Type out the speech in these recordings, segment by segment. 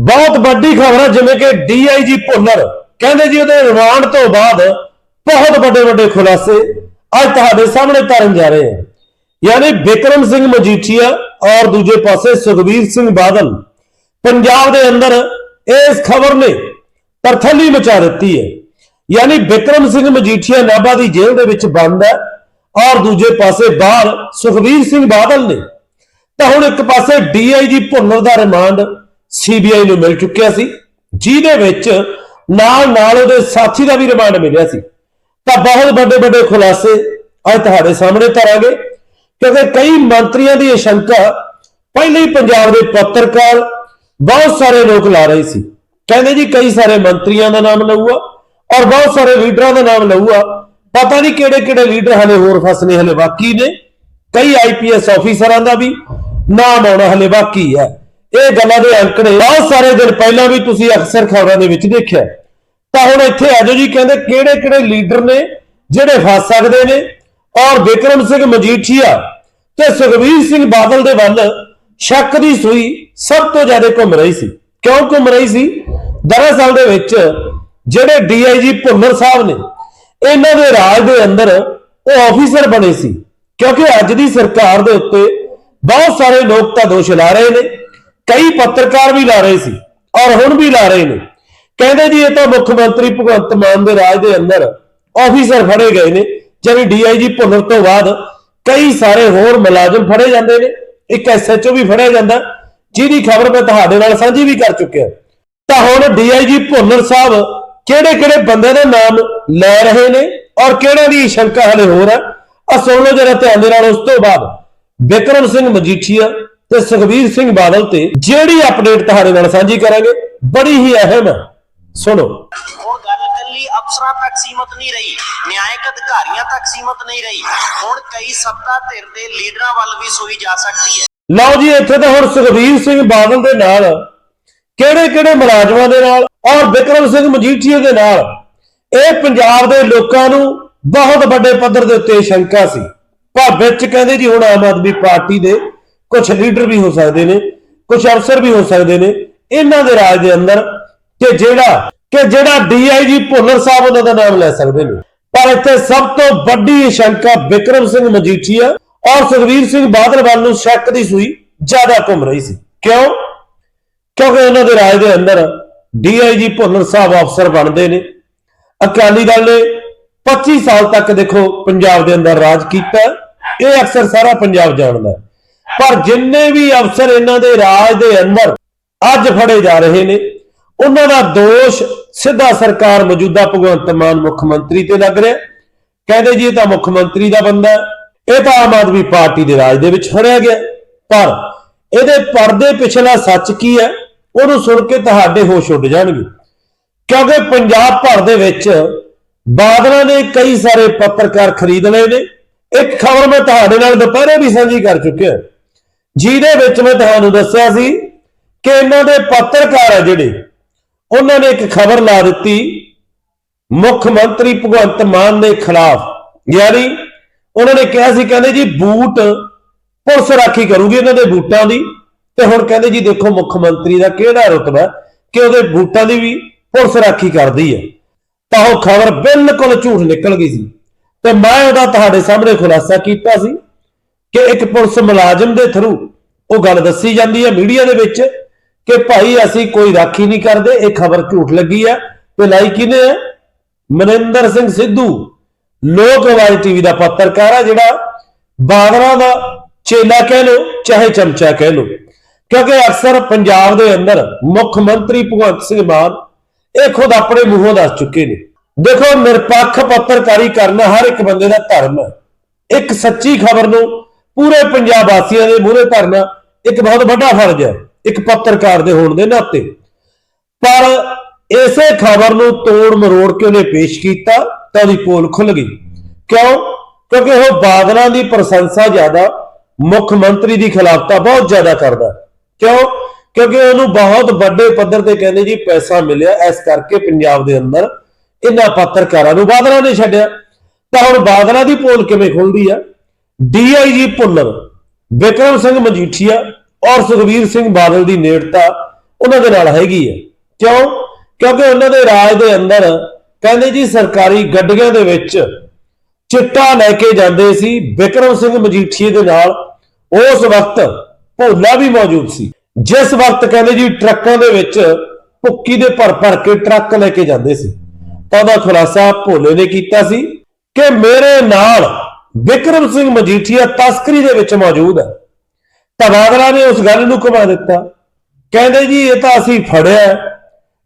ਬਹੁਤ ਵੱਡੀ ਖਬਰ ਹੈ ਜਿਵੇਂ ਕਿ ਡੀਆਈਜੀ ਭੁੱਲਰ ਕਹਿੰਦੇ ਜੀ ਉਹਦੇ ਰਿਮਾਂਡ ਤੋਂ ਬਾਅਦ ਬਹੁਤ ਵੱਡੇ ਵੱਡੇ ਖੁਲਾਸੇ ਅੱਜ ਤੁਹਾਡੇ ਸਾਹਮਣੇ ਧਰਨ ਜਾ ਰਹੇ ਹਨ ਯਾਨੀ ਵਿਕਰਮ ਸਿੰਘ ਮਜੀਠੀਆ ਔਰ ਦੂਜੇ ਪਾਸੇ ਸੁਖਬੀਰ ਸਿੰਘ ਬਾਦਲ ਪੰਜਾਬ ਦੇ ਅੰਦਰ ਇਸ ਖਬਰ ਨੇ ਤਰਥੱਲੀ ਮਚਾ ਦਿੱਤੀ ਹੈ। ਯਾਨੀ ਵਿਕਰਮ ਸਿੰਘ ਮਜੀਠੀਆ ਨਾਭਾ ਦੀ ਜੇਲ੍ਹ ਦੇ ਵਿੱਚ ਬੰਦ ਹੈ ਔਰ ਦੂਜੇ ਪਾਸੇ ਬਾਹਰ ਸੁਖਬੀਰ ਸਿੰਘ ਬਾਦਲ ਨੇ। ਤਾਂ ਹੁਣ ਇੱਕ ਪਾਸੇ ਡੀਆਈਜੀ ਭੁੱਲਰ ਦਾ ਰਿਮਾਂਡ ਸੀਬੀਆਈ ਨੂੰ ਮਿਲ ਚੁੱਕਿਆ ਸੀ, ਜਿਹਦੇ ਵਿੱਚ ਨਾਲ ਨਾਲ ਉਹਦੇ ਸਾਥੀ ਦਾ ਵੀ ਰਿਮਾਂਡ ਮਿਲਿਆ ਸੀ। ਤਾਂ ਬਹੁਤ ਵੱਡੇ ਵੱਡੇ ਖੁਲਾਸੇ ਅੱਜ ਤੁਹਾਡੇ ਸਾਹਮਣੇ ਧਰਾਂਗੇ, ਕਿਉਂਕਿ ਕਈ ਮੰਤਰੀਆਂ ਦੀ ਇਹ ਸ਼ੰਕਾ, ਪਹਿਲੇ ਹੀ ਪੰਜਾਬ ਦੇ ਪੱਤਰਕਾਰ ਬਹੁਤ ਸਾਰੇ ਲੋਕ ਲਾ ਰਹੇ ਸੀ। ਕਹਿੰਦੇ ਜੀ ਕਈ ਸਾਰੇ ਮੰਤਰੀਆਂ ਦਾ ਨਾਮ ਲਊਗਾ ਔਰ ਬਹੁਤ ਸਾਰੇ ਲੀਡਰਾਂ ਦਾ ਨਾਮ ਲਊਗਾ। ਪਤਾ ਨਹੀਂ ਕਿਹੜੇ ਕਿਹੜੇ ਲੀਡਰ ਹਲੇ ਹੋਰ ਫਸਨੇ ਹਲੇ ਬਾਕੀ ਨੇ। ਕਈ ਆਈਪੀਐਸ ਆਫੀਸਰਾਂ ਦਾ ਵੀ ਨਾਮ ਆਉਣਾ ਹਲੇ ਬਾਕੀ ਹੈ। ਇਹ ਗੱਲਾਂ ਦੇ ਅੰਕੜੇ ਬਹੁਤ ਸਾਰੇ ਦਿਨ ਪਹਿਲਾਂ ਵੀ ਤੁਸੀਂ ਅਕਸਰ ਖਬਰਾਂ ਦੇ ਵਿੱਚ ਦੇਖਿਆ। ਤਾਂ ਹੁਣ ਇੱਥੇ ਆਜੋ ਜੀ, ਕਹਿੰਦੇ ਕਿਹੜੇ ਕਿਹੜੇ ਲੀਡਰ ਨੇ ਜਿਹੜੇ ਫਸ ਸਕਦੇ ਨੇ? ਔਰ ਵਿਕਰਮ ਸਿੰਘ ਮਜੀਠੀਆ ਤੇ ਸੁਖਬੀਰ ਸਿੰਘ ਬਾਦਲ ਦੇ ਵੱਲ ਸ਼ੱਕ ਦੀ ਸੂਈ ਸਭ ਤੋਂ ਜ਼ਿਆਦਾ ਘੁੰਮ ਰਹੀ ਸੀ। ਕਿਉਂ ਘੁੰਮ ਰਹੀ ਸੀ? ਦਰਅਸਲ ਦੇ ਵਿੱਚ ਜਿਹੜੇ ਡੀਆਈਜੀ ਭੁੱਲਰ ਸਾਹਿਬ ਨੇ, ਇਹਨਾਂ ਦੇ ਰਾਜ ਦੇ ਅੰਦਰ ਉਹ ਆਫੀਸਰ ਬਣੇ ਸੀ। ਕਿਉਂਕਿ ਅੱਜ ਦੀ ਸਰਕਾਰ ਦੇ ਉੱਤੇ ਬਹੁਤ ਸਾਰੇ ਲੋਕ ਤਾਂ ਦੋਸ਼ ਲਾ ਰਹੇ ਨੇ। ਕਈ ਪੱਤਰਕਾਰ ਵੀ ਲਾ ਰਹੇ ਸੀ ਔਰ ਹੁਣ ਵੀ ਲਾ ਰਹੇ ਨੇ। ਕਹਿੰਦੇ ਜੀ, ਇਹ ਤਾਂ ਮੁੱਖ ਮੰਤਰੀ ਭਗਵੰਤ ਮਾਨ ਦੇ ਰਾਜ ਦੇ ਅੰਦਰ ਆਫੀਸਰ ਫੜੇ ਗਏ ਨੇ ਜਿਵੇਂ ਡੀਆਈਜੀ ਭੁੱਲਰ ਤੋਂ ਬਾਅਦ ਕਈ ਸਾਰੇ ਹੋਰ ਮੁਲਾਜ਼ਮ ਫੜੇ ਜਾਂਦੇ ਨੇ, ਇੱਕ ਐਸਐਚਓ ਵੀ ਫੜਿਆ ਜਾਂਦਾ, ਜਿਹਦੀ ਖਬਰ ਮੈਂ ਤੁਹਾਡੇ ਨਾਲ ਸਾਂਝੀ ਵੀ ਕਰ ਚੁੱਕਿਆ। ਤਾਂ ਹੁਣ ਡੀਆਈਜੀ ਭੁੱਲਰ ਸਾਹਿਬ ਕਿਹੜੇ ਕਿਹੜੇ ਬੰਦੇ ਦੇ ਨਾਮ ਲੈ ਰਹੇ ਨੇ ਔਰ ਕਿਹੜਾ ਦੀ ਸ਼ੰਕਾ ਹਲੇ ਹੋਰ ਹੈ ਆ ਸੁਣ ਲਓ ਜਰਾ ਧਿਆਨ ਦੇ ਨਾਲ, ਉਸ ਤੋਂ ਬਾਅਦ ਵਿਕਰਮ ਸਿੰਘ ਮਜੀਠੀਆ ਤੇ ਸੁਖਬੀਰ ਸਿੰਘ ਬਾਦਲ ਤੇ ਜਿਹੜੀ ਅਪਡੇਟ ਤੁਹਾਡੇ ਨਾਲ ਸਾਂਝੀ ਕਰਾਂਗੇ ਬੜੀ ਹੀ ਅਹਿਮ ਹੈ ਸੁਣੋ। ਹੁਣ ਗੱਲ ਕੱਲੀ ਅਫਸਰਾਂ ਤੱਕ ਸੀਮਤ ਨਹੀਂ ਰਹੀ ਨਿਆਇਕ ਅਧਿਕਾਰੀਆਂ ਤੱਕ ਸੀਮਤ ਨਹੀਂ ਰਹੀ। ਹੁਣ ਕਈ ਸੱਤਾ ਧਿਰ ਦੇ ਲੀਡਰਾਂ ਵੱਲ ਵੀ ਸੂਈ ਜਾ ਸਕਦੀ ਹੈ। ਲਓ ਜੀ ਇੱਥੇ ਤਾਂ ਹੁਣ ਸੁਖਬੀਰ ਸਿੰਘ ਬਾਦਲ ਦੇ ਨਾਲ ਕਿਹੜੇ ਕਿਹੜੇ ਮੁਲਾਜ਼ਮਾਂ ਦੇ ਨਾਲ ਔਰ ਵਿਕਰਮ ਸਿੰਘ ਮਜੀਠੀਆ ਦੇ ਨਾਲ ਇਹ ਪੰਜਾਬ ਦੇ ਲੋਕਾਂ ਨੂੰ ਬਹੁਤ ਵੱਡੇ ਪੱਧਰ ਦੇ ਉੱਤੇ ਸ਼ੰਕਾ ਸੀ। ਪਰ ਵਿੱਚ ਕਹਿੰਦੇ ਜੀ ਹੁਣ ਆਮ ਆਦਮੀ ਪਾਰਟੀ ਦੇ ਕੁਝ ਲੀਡਰ ਵੀ ਹੋ ਸਕਦੇ ਨੇ ਕੁਝ ਅਫਸਰ ਵੀ ਹੋ ਸਕਦੇ ਨੇ, ਇਹਨਾਂ ਦੇ ਰਾਜ ਦੇ ਅੰਦਰ ਕਿ ਜਿਹੜਾ ਕਿ ਜਿਹੜਾ ਡੀਆਈਜੀ ਭੁੱਲਰ ਸਾਹਿਬ ਉਹਨਾਂ ਦਾ ਨਾਮ ਲੈ ਸਕਦੇ ਨੇ। ਪਰ ਇੱਥੇ ਸਭ ਤੋਂ ਵੱਡੀ ਸ਼ੰਕਾ ਵਿਕਰਮ ਸਿੰਘ ਮਜੀਠੀਆ ਔਰ ਸੁਖਵੀਰ ਸਿੰਘ ਬਾਦਲ ਵੱਲ ਨੂੰ ਸ਼ੱਕ ਦੀ ਸੂਈ ਜ਼ਿਆਦਾ ਘੁੰਮ ਰਹੀ ਸੀ। ਕਿਉਂ? ਕਿਉਂਕਿ ਉਹਨਾਂ ਦੇ ਰਾਜ ਦੇ ਅੰਦਰ ਡੀਆਈਜੀ ਭੁੱਲਰ ਸਾਹਿਬ ਅਫਸਰ ਬਣਦੇ ਨੇ। ਅਕਾਲੀ ਦਲ ਨੇ 25 ਸਾਲ ਤੱਕ ਦੇਖੋ ਪੰਜਾਬ ਦੇ ਅੰਦਰ ਰਾਜ ਕੀਤਾ। ਇਹ ਅਕਸਰ ਸਾਰਾ ਪੰਜਾਬ ਜਾਣਦਾ। ਹੈ। ਪਰ ਜਿੰਨੇ ਵੀ ਅਫਸਰ ਇਹਨਾਂ ਦੇ ਰਾਜ ਦੇ ਅੰਦਰ ਅੱਜ ਫੜੇ ਜਾ ਰਹੇ ਨੇ, ਉਹਨਾਂ ਦਾ ਦੋਸ਼ ਸਿੱਧਾ ਸਰਕਾਰ ਮੌਜੂਦਾ ਭਗਵੰਤ ਮਾਨ ਮੁੱਖ ਮੰਤਰੀ ਤੇ ਲੱਗ ਰਿਹਾ। ਕਹਿੰਦੇ ਜੀ ਇਹ ਤਾਂ ਮੁੱਖ ਮੰਤਰੀ ਦਾ ਬੰਦਾ ਇਹ ਤਾਂ ਆਮ ਆਦਮੀ ਪਾਰਟੀ ਦੇ ਰਾਜ ਦੇ ਵਿੱਚ ਫੜਿਆ ਗਿਆ। ਪਰ ਇਹਦੇ ਪਰਦੇ ਪਿਛਲਾ ਸੱਚ ਕੀ ਹੈ, ਉਹਨੂੰ ਸੁਣ ਕੇ ਤੁਹਾਡੇ ਹੋਸ਼ ਉੱਡ ਜਾਣਗੇ। ਕਿਉਂਕਿ ਪੰਜਾਬ ਭਰ ਦੇ ਵਿੱਚ ਬਾਦਲਾਂ ਨੇ ਕਈ ਸਾਰੇ ਪੱਤਰਕਾਰ ਖਰੀਦ ਲਏ ਨੇ। ਇੱਕ ਖਬਰ ਮੈਂ ਤੁਹਾਡੇ ਨਾਲ ਦੁਪਹਿਰੇ ਵੀ ਸਾਂਝੀ ਕਰ ਚੁੱਕਿਆ। ਜਿਹਦੇ ਵਿੱਚ ਮੈਂ ਤੁਹਾਨੂੰ ਦੱਸਿਆ ਸੀ ਕਿ ਇਹਨਾਂ ਦੇ ਪੱਤਰਕਾਰ ਆ ਜਿਹੜੇ, ਉਹਨਾਂ ਨੇ ਇੱਕ ਖਬਰ ਲਾ ਦਿੱਤੀ, ਮੁੱਖ ਮੰਤਰੀ ਭਗਵੰਤ ਮਾਨ ਦੇ ਖਿਲਾਫ। ਯਾਨੀ ਉਹਨਾਂ ਨੇ ਕਿਹਾ ਸੀ, ਕਹਿੰਦੇ ਜੀ ਬੂਟ ਪੁਲਿਸ ਰਾਖੀ ਕਰੂਗੀ ਇਹਨਾਂ ਦੇ ਬੂਟਾਂ ਦੀ। ਤੇ ਹੁਣ ਕਹਿੰਦੇ ਜੀ ਦੇਖੋ ਮੁੱਖ ਮੰਤਰੀ ਦਾ ਕਿਹੜਾ ਰੁਤਬਾ ਹੈ ਕਿ ਉਹਦੇ ਬੂਟਾਂ ਦੀ ਵੀ ਪੁਲਿਸ ਰਾਖੀ ਕਰਦੀ ਹੈ। ਤਾਂ ਉਹ ਖਬਰ ਬਿਲਕੁਲ ਝੂਠ ਨਿਕਲ ਗਈ ਸੀ। ਤੇ ਮੈਂ ਉਹਦਾ ਤੁਹਾਡੇ ਸਾਹਮਣੇ ਖੁਲਾਸਾ ਕੀਤਾ ਸੀ। ਕਿ ਇੱਕ ਪੁਲਿਸ ਮੁਲਾਜ਼ਮ ਦੇ ਥਰੂ ਉਹ ਗੱਲ ਦੱਸੀ ਜਾਂਦੀ ਹੈ ਮੀਡੀਆ ਦੇ ਵਿੱਚ ਕਿ ਭਾਈ ਅਸੀਂ ਕੋਈ ਰਾਖੀ ਨਹੀਂ ਕਰਦੇ, ਇਹ ਖਬਰ ਝੂਠ ਲੱਗੀ ਹੈ। ਤੇ ਲਾਈ ਕਿਹਨੇ ਹੈ? ਮਨਿੰਦਰ ਸਿੰਘ ਸਿੱਧੂ, ਲੋਕ ਆਵਾਜ਼ ਟੀਵੀ ਦਾ ਪੱਤਰਕਾਰ ਆ ਜਿਹੜਾ ਬਾਦਲਾਂ ਦਾ ਚੇਲਾ ਕਹਿ ਲੋ ਚਾਹੇ ਚਮਚਾ ਕਹਿ ਲੋ ਕਿਉਂਕਿ ਅਕਸਰ ਪੰਜਾਬ ਦੇ ਅੰਦਰ ਮੁੱਖ ਮੰਤਰੀ ਭਗਵੰਤ ਸਿੰਘ ਮਾਨ ਇਹ ਖੁਦ ਆਪਣੇ ਮੂੰਹੋਂ ਦੱਸ ਚੁੱਕੇ ਨੇ। ਦੇਖੋ ਨਿਰਪੱਖ ਪੱਤਰਕਾਰੀ ਕਰਨਾ ਹਰ ਇੱਕ ਬੰਦੇ ਦਾ ਧਰਮ ਹੈ। ਇੱਕ ਸੱਚੀ ਖਬਰ ਨੂੰ ਪੂਰੇ ਪੰਜਾਬ ਵਾਸੀਆਂ ਦੇ ਮੂਹਰੇ ਧਰਨਾ ਇੱਕ ਬਹੁਤ ਵੱਡਾ ਫਰਜ਼ ਹੈ, ਇੱਕ ਪੱਤਰਕਾਰ ਦੇ ਹੋਣ ਦੇ ਨਾਤੇ। ਪਰ ਇਸੇ ਖਬਰ ਨੂੰ ਤੋੜ ਮਰੋੜ ਕੇ ਉਹਨੇ ਪੇਸ਼ ਕੀਤਾ ਤਾਂ ਉਹਦੀ ਪੋਲ ਖੁੱਲ ਗਈ। ਕਿਉਂ? ਕਿਉਂਕਿ ਉਹ ਬਾਦਲਾਂ ਦੀ ਪ੍ਰਸ਼ੰਸਾ ਜ਼ਿਆਦਾ, ਮੁੱਖ ਮੰਤਰੀ ਦੀ ਖਿਲਾਫਤਾ ਬਹੁਤ ਜ਼ਿਆਦਾ ਕਰਦਾ ਕਿਉਂ? ਕਿਉਂਕਿ ਉਹਨੂੰ ਬਹੁਤ ਵੱਡੇ ਪੱਧਰ ਤੇ ਕਹਿੰਦੇ ਜੀ ਪੈਸਾ ਮਿਲਿਆ, ਇਸ ਕਰਕੇ ਪੰਜਾਬ ਦੇ ਅੰਦਰ ਇਹਨਾਂ ਪੱਤਰਕਾਰਾਂ ਨੂੰ ਬਾਦਲਾਂ ਨੇ ਛੱਡਿਆ। ਤਾਂ ਹੁਣ ਬਾਦਲਾਂ ਦੀ ਪੋਲ ਕਿਵੇਂ ਖੁੱਲਦੀ ਆ? ਡੀਆਈਜੀ ਭੁੱਲਰ ਵਿਕਰਮ ਸਿੰਘ ਮਜੀਠੀਆ ਔਰ ਸੁਖਵੀਰ ਸਿੰਘ ਬਾਦਲ ਦੀ ਨੇੜਤਾ ਉਹਨਾਂ ਦੇ ਨਾਲ ਹੈਗੀ ਹੈ। ਕਿਉਂ? ਕਿਉਂਕਿ ਉਹਨਾਂ ਦੇ ਰਾਜ ਦੇ ਅੰਦਰ ਕਹਿੰਦੇ ਜੀ ਸਰਕਾਰੀ ਗੱਡੀਆਂ ਦੇ ਵਿੱਚ ਚਿੱਟਾ ਲੈ ਕੇ ਜਾਂਦੇ ਸੀ, ਵਿਕਰਮ ਸਿੰਘ ਮਜੀਠੀਏ ਦੇ ਨਾਲ। ਉਸ ਵਕਤ ਭੋਲਾ ਵੀ ਮੌਜੂਦ ਸੀ। ਜਿਸ ਵਕਤ ਕਹਿੰਦੇ ਜੀ ਟਰੱਕਾਂ ਦੇ ਵਿੱਚ ਭੁੱਕੀ ਦੇ ਭਰ ਭਰ ਕੇ ਟਰੱਕ ਲੈ ਕੇ ਜਾਂਦੇ ਸੀ, ਤਾਂ ਉਹਦਾ ਖੁਲਾਸਾ ਭੋਲੇ ਨੇ ਕੀਤਾ ਸੀ ਕਿ ਮੇਰੇ ਨਾਲ ਵਿਕਰਮ ਸਿੰਘ ਮਜੀਠੀਆ ਤਸਕਰੀ ਦੇ ਵਿੱਚ ਮੌਜੂਦ ਹੈ। ਤਬਾਦਲਾ ਨੇ ਉਸ ਗੱਲ ਨੂੰ ਘੁਮਾ ਦਿੱਤਾ। ਕਹਿੰਦੇ ਜੀ, ਇਹ ਤਾਂ ਅਸੀਂ ਫੜਿਆ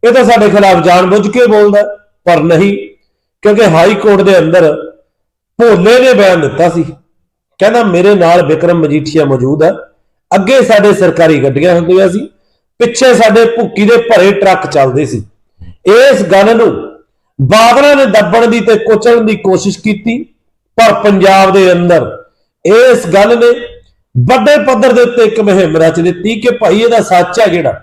ਇਹ ਤਾਂ ਸਾਡੇ ਖਿਲਾਫ ਜਾਣਬੁੱਝ ਕੇ ਬੋਲਦਾ ਪਰ ਨਹੀਂ, ਕਿਉਂਕਿ ਹਾਈ ਕੋਰਟ ਦੇ ਅੰਦਰ ਭੋਲੇ ਨੇ ਬਿਆਨ ਦਿੱਤਾ ਸੀ। ਕਹਿੰਦਾ, ਮੇਰੇ ਨਾਲ ਵਿਕਰਮ ਮਜੀਠੀਆ ਮੌਜੂਦ ਹੈ। ਅੱਗੇ ਸਾਡੇ ਸਰਕਾਰੀ ਗੱਡੀਆਂ ਹੁੰਦੀਆਂ ਸੀ, ਪਿੱਛੇ ਸਾਡੇ ਭੁੱਕੀ ਦੇ ਭਰੇ ਟਰੱਕ ਚੱਲਦੇ ਸੀ। ਇਸ ਗੱਲ ਨੂੰ ਬਾਦਲਾਂ ਨੇ ਦੱਬਣ ਦੀ ਤੇ ਕੁਚਲਣ ਦੀ ਕੋਸ਼ਿਸ਼ ਕੀਤੀ। ਪਰ ਪੰਜਾਬ ਦੇ ਅੰਦਰ ਇਸ ਗੱਲ ਨੇ ਵੱਡੇ ਪੱਧਰ ਦੇ ਉੱਤੇ ਇੱਕ ਮੁਹਿੰਮ ਰਚ ਦਿੱਤੀ ਕਿ ਭਾਈ ਇਹਦਾ ਸੱਚ ਹੈ ਜਿਹੜਾ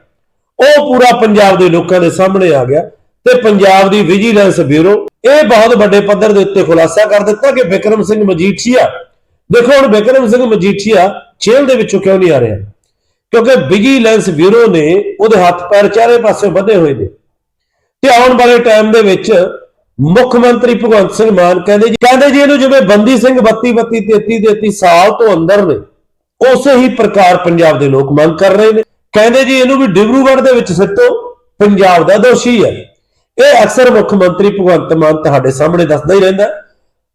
ਉਹ ਪੂਰਾ ਪੰਜਾਬ ਦੇ ਲੋਕਾਂ ਦੇ ਸਾਹਮਣੇ ਆ ਗਿਆ ਤੇ ਪੰਜਾਬ ਦੀ ਵਿਜੀਲੈਂਸ ਬਿਊਰੋ ਇਹ ਬਹੁਤ ਵੱਡੇ ਪੱਧਰ ਦੇ ਉੱਤੇ ਖੁਲਾਸਾ ਕਰ ਦਿੱਤਾ ਕਿ ਵਿਕਰਮ ਸਿੰਘ ਮਜੀਠੀਆ, ਦੇਖੋ ਹੁਣ ਵਿਕਰਮ ਸਿੰਘ ਮਜੀਠੀਆ ਜੇਲ੍ਹ ਦੇ ਵਿੱਚੋਂ ਕਿਉਂ ਨਹੀਂ ਆ ਰਿਹਾ? ਕਿਉਂਕਿ ਵਿਜੀਲੈਂਸ ਬਿਊਰੋ ਨੇ ਉਹਦੇ ਹੱਥ ਪੈਰ ਚਾਰੇ ਪਾਸੇ ਵਧੇ ਹੋਏ ਨੇ ਤੇ ਆਉਣ ਵਾਲੇ ਟਾਈਮ ਦੇ ਵਿੱਚ ਮੁੱਖ ਮੰਤਰੀ ਭਗਵੰਤ ਸਿੰਘ ਮਾਨ ਕਹਿੰਦੇ ਜੀ ਕਹਿੰਦੇ ਜੀ ਇਹਨੂੰ ਜਿਵੇਂ ਬੰਦੀ ਸਿੰਘ 32 32 33 33 ਸਾਲ ਤੋਂ ਅੰਦਰ ਨੇ, ਉਸੇ ਹੀ ਪ੍ਰਕਾਰ ਪੰਜਾਬ ਦੇ ਲੋਕ ਮੰਗ ਕਰ ਰਹੇ ਨੇ। ਕਹਿੰਦੇ ਜੀ ਇਹਨੂੰ ਵੀ ਡਿਬਰੂਗੜ੍ਹ ਦੇ ਵਿੱਚ ਸਿੱਟੋ, ਪੰਜਾਬ ਦਾ ਦੋਸ਼ੀ ਹੈ। ਇਹ ਅਕਸਰ ਮੁੱਖ ਮੰਤਰੀ ਭਗਵੰਤ ਮਾਨ ਤੁਹਾਡੇ ਸਾਹਮਣੇ ਦੱਸਦਾ ਹੀ ਰਹਿੰਦਾ।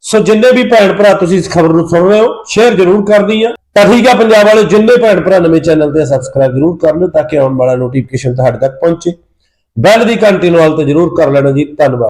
ਸੋ ਜਿੰਨੇ ਵੀ ਭੈਣ ਭਰਾ ਤੁਸੀਂ ਇਸ ਖਬਰ ਨੂੰ ਸੁਣ ਰਹੇ ਹੋ, ਸ਼ੇਅਰ ਜ਼ਰੂਰ ਕਰਨੀ ਆ। ਤਾਂ ਠੀਕ ਆ, ਪੰਜਾਬ ਵਾਲੇ ਜਿੰਨੇ ਭੈਣ ਭਰਾ ਨਵੇਂ ਚੈਨਲ ਤੇ ਸਬਸਕ੍ਰਾਈਬ ਜ਼ਰੂਰ ਕਰ ਲਿਓ ਤਾਂ ਕਿ ਆਉਣ ਵਾਲਾ ਨੋਟੀਫਿਕੇਸ਼ਨ ਤੁਹਾਡੇ ਤੱਕ ਪਹੁੰਚੇ। ਬੈਲ ਦੀ ਘੰਟੀ ਨੂੰ ਆਲ ਤੇ ਜ਼ਰੂਰ ਕਰ ਲੈਣਾ ਜੀ। ਧੰਨਵਾਦ।